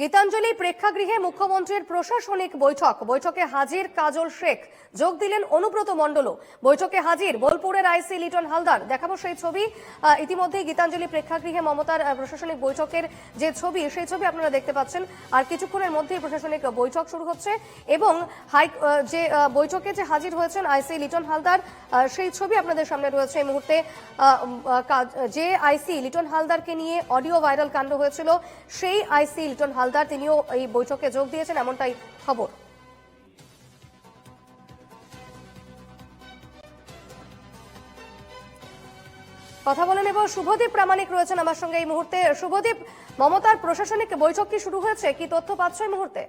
গীতাঞ্জলি প্রেক্ষাগৃহে মুখ্যমন্ত্রীর প্রশাসনিক বৈঠক। বৈঠকে হাজির কাজল শেখ। যোগ দিলেন অনুব্রত মণ্ডলও। বৈঠকে হাজির বোলপুরের আইসি লিটন হালদার। দেখাবো সেই ছবি। আহ, ইতিমধ্যেই গীতাঞ্জলি প্রেক্ষাগৃহে মমতার প্রশাসনিক বৈঠকের যে ছবি সেই ছবি আপনারা দেখতে পাচ্ছেন। আর কিছুক্ষণের মধ্যেই প্রশাসনিক বৈঠক শুরু হচ্ছে এবং হাই যে বৈঠকে যে হাজির হয়েছেন আইসি লিটন হালদার সেই ছবি আপনাদের সামনে রয়েছে এই মুহূর্তে। যে আইসি লিটন হালদারকে নিয়ে অডিও ভাইরাল কাণ্ড হয়েছিল সেই আইসি লিটন হালদার, তিনিও এই বৈঠকে যোগ দিয়েছেন এমনটাই খবর। কথা বলে নেব, শুভদীপ প্রামাণিক রয়েছেন আমার সঙ্গে এই মুহূর্তে। শুভদীপ, মমতার প্রশাসনিক বৈঠক কি শুরু হয়েছে? কি তথ্য পাচ্ছ এই মুহূর্তে?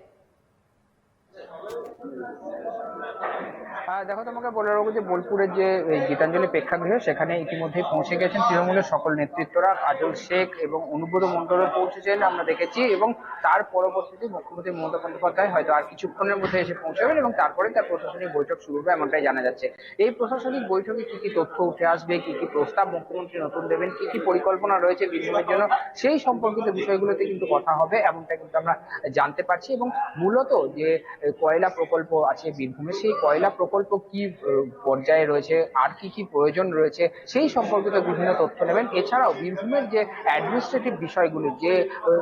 দেখো তোমাকে বলে রাখব যে বোলপুরের যে গীতাঞ্জলি প্রেক্ষাগৃহ, সেখানে ইতিমধ্যে পৌঁছে গেছেন তৃণমূলের সকল নেতৃত্বরা। কাজল শেখ এবং অনুব্রত মণ্ডলও পৌঁছেছেন, আমরা দেখেছি, এবং তার পরবর্তীতে মুখ্যমন্ত্রী মমতা বন্দ্যোপাধ্যায় হয়তো আর কিছুক্ষণের মধ্যে এসে পৌঁছাবেন এবং তারপরে তার প্রশাসনিক বৈঠক শুরু হবে, এমনটাই জানা যাচ্ছে। এই প্রশাসনিক বৈঠকে কি কি তথ্য উঠে আসবে, কি কি প্রস্তাব মুখ্যমন্ত্রী নতুন দেবেন, কি কি পরিকল্পনা রয়েছে বীরভূমের জন্য, সেই সম্পর্কিত বিষয়গুলোতে কিন্তু কথা হবে, এমনটা কিন্তু আমরা জানতে পারছি। এবং মূলত যে কয়লা প্রকল্প আছে, বীরভূমে সেই কয়লা প্রকল্প কি পর্যায়ে রয়েছে? আর কি কি প্রয়োজন রয়েছে? সেই সম্পর্কিত বিভিন্ন তথ্য নেবেন। এছাড়াও বীরভূমের যে অ্যাডমিনিস্ট্রেটিভ বিষয়গুলো, যে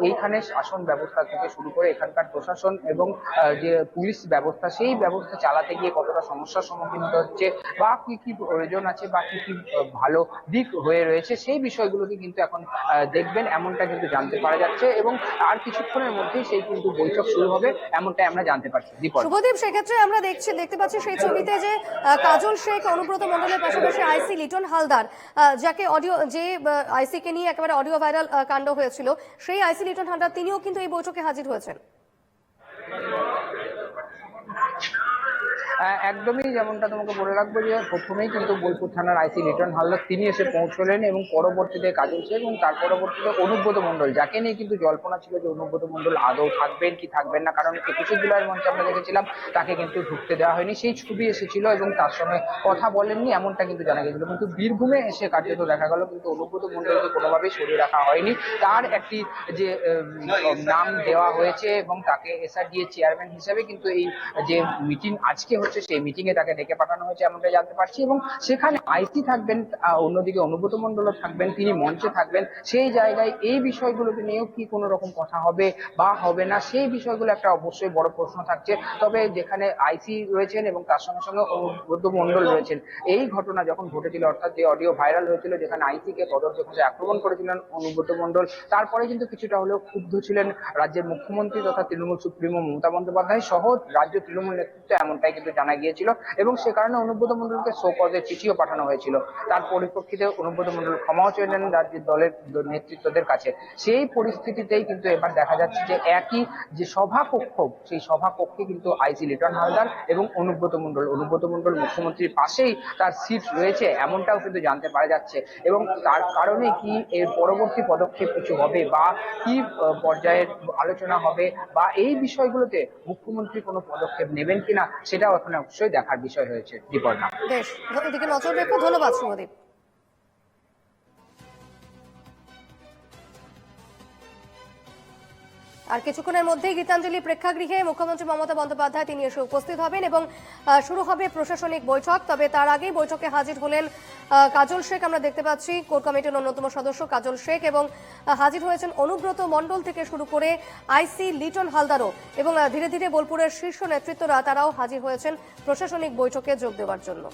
এইখানে শাসন ব্যবস্থা থেকে শুরু করে এখানকার প্রশাসন এবং যে পুলিশ ব্যবস্থা, সেই ব্যবস্থা চালাতে গিয়ে কতটা সমস্যার সম্মুখীন হতে হচ্ছে বা কি কি প্রয়োজন আছে বা কি কি ভালো দিক হয়ে রয়েছে, সেই বিষয়গুলোকে কিন্তু এখন দেখবেন। এমনটা কিন্তু জানতে পারা যাচ্ছে এবং আর কিছুক্ষণের মধ্যেই সেই কিন্তু বৈঠক শুরু হবে, এমনটাই আমরা জানতে পারছি। শুভদীপ, সেক্ষেত্রে আমরা দেখছি, দেখতে পাচ্ছি সেই ছবিতে যে কাজল শেখ, অনুব্রত মন্ডলের পাশাপাশি আইসি লিটন হালদার যাকে অডিও যে আইসি কে নিয়ে একেবারে অডিও ভাইরাল কাণ্ড হয়েছিল, সেই আইসি লিটন হালদার, তিনিও কিন্তু এই বৈঠকে হাজির হয়েছেন। একদমই যেমনটা তোমাকে বলে রাখব যে প্রথমেই কিন্তু বোলপুর থানার আইসি লিটন হালদার, তিনি এসে পৌঁছলেন এবং পরবর্তীতে কাজল শেখ এবং তার পরবর্তীতে অনুব্রত মণ্ডল, যাকে নিয়ে কিন্তু জল্পনা ছিল যে অনুব্রত মণ্ডল আদৌ থাকবেন কি থাকবেন না, কারণ একুশে জুলাইয়ের মঞ্চে আমরা দেখেছিলাম তাকে কিন্তু ঢুকতে দেওয়া হয়নি, সেই ছবি এসেছিল এবং তার সঙ্গে কথা বলেননি, এমনটা কিন্তু জানা গেছিল। কিন্তু বীরভূমে এসে কার্যত দেখা গেল, কিন্তু অনুব্রত মণ্ডলকে কোনোভাবেই সরিয়ে রাখা হয়নি। তার একটি যে নাম দেওয়া হয়েছে এবং তাকে এসআরডিএ চেয়ারম্যান হিসেবে কিন্তু এই যে মিটিং আজকে হচ্ছে সেই মিটিং এ তাকে ডেকে পাঠানো হয়েছে, এমনটা জানতে পারছি। এবং সেখানে আইসি থাকবেন অন্যদিকে অনুব্রত মণ্ডলও থাকবেন, তিনি মঞ্চে থাকবেন। সেই জায়গায় এই বিষয়গুলোকে নিয়েও কি কোনো রকম কথা হবে বা হবে না, সেই বিষয়গুলো একটা অবশ্যই বড় প্রশ্ন থাকছে। তবে যেখানে আইসি রয়েছেন এবং তার সঙ্গে সঙ্গে অনুব্রত মণ্ডল রয়েছেন, এই ঘটনা যখন ঘটেছিল, অর্থাৎ যে অডিও ভাইরাল হয়েছিল, যেখানে আইসি কে কদর্য ঘোষে আক্রমণ করেছিলেন অনুব্রত মণ্ডল, তারপরে কিন্তু কিছুটা হলেও ক্ষুব্ধ ছিলেন রাজ্যের মুখ্যমন্ত্রী তথা তৃণমূল সুপ্রিমো মমতা বন্দ্যোপাধ্যায় সহ রাজ্য তৃণমূল নেতৃত্ব, এমনটাই কিন্তু জানা গিয়েছিল এবং সে কারণে অনুব্রত মণ্ডলকে শোকজের চিঠিও পাঠানো হয়েছিল। তার পরিপ্রেক্ষিতে অনুব্রত মণ্ডল ক্ষমাও চাইলেন রাজ্যের দলের নেতৃত্বদের কাছে। সেই পরিস্থিতিতেই কিন্তু এবার দেখা যাচ্ছে যে একই যে সভাকক্ষ, সেই সভাকক্ষে কিন্তু আইসি লিটন হালদার এবং অনুব্রত মণ্ডল অনুব্রত মণ্ডল মুখ্যমন্ত্রীর পাশেই তার সিট রয়েছে, এমনটাও কিন্তু জানতে পারা যাচ্ছে। এবং তার কারণে কি এর পরবর্তী পদক্ষেপ কিছু হবে বা কি পর্যায়ের আলোচনা হবে বা এই বিষয়গুলোতে মুখ্যমন্ত্রী কোনো পদক্ষেপ নেবেন কিনা, সেটাও এখন অবশ্যই দেখার বিষয় হয়েছে বিপর্ণা বেশ এদিকে নজর রেখো ধন্যবাদ শুভদীপ আর কিছুক্ষণের মধ্যেই গীতাঞ্জলি প্রেক্ষাগৃহে মুখ্যমন্ত্রী মমতা বন্দ্যোপাধ্যায় তিনি এসে উপস্থিত হবেন এবং শুরু হবে প্রশাসনিক বৈঠক। তবে তার আগেই বৈঠকে হাজির হলেন কাজল শেখ। আমরা দেখতে পাচ্ছি কোর কমিটির অন্যতম সদস্য কাজল শেখ এবং হাজির হয়েছেন অনুব্রত মণ্ডল থেকে শুরু করে আইসি লিটন হালদারও এবং ধীরে ধীরে বোলপুরের শীর্ষ নেতৃত্বরা তারাও হাজির হয়েছেন প্রশাসনিক বৈঠকে যোগ দেওয়ার জন্য।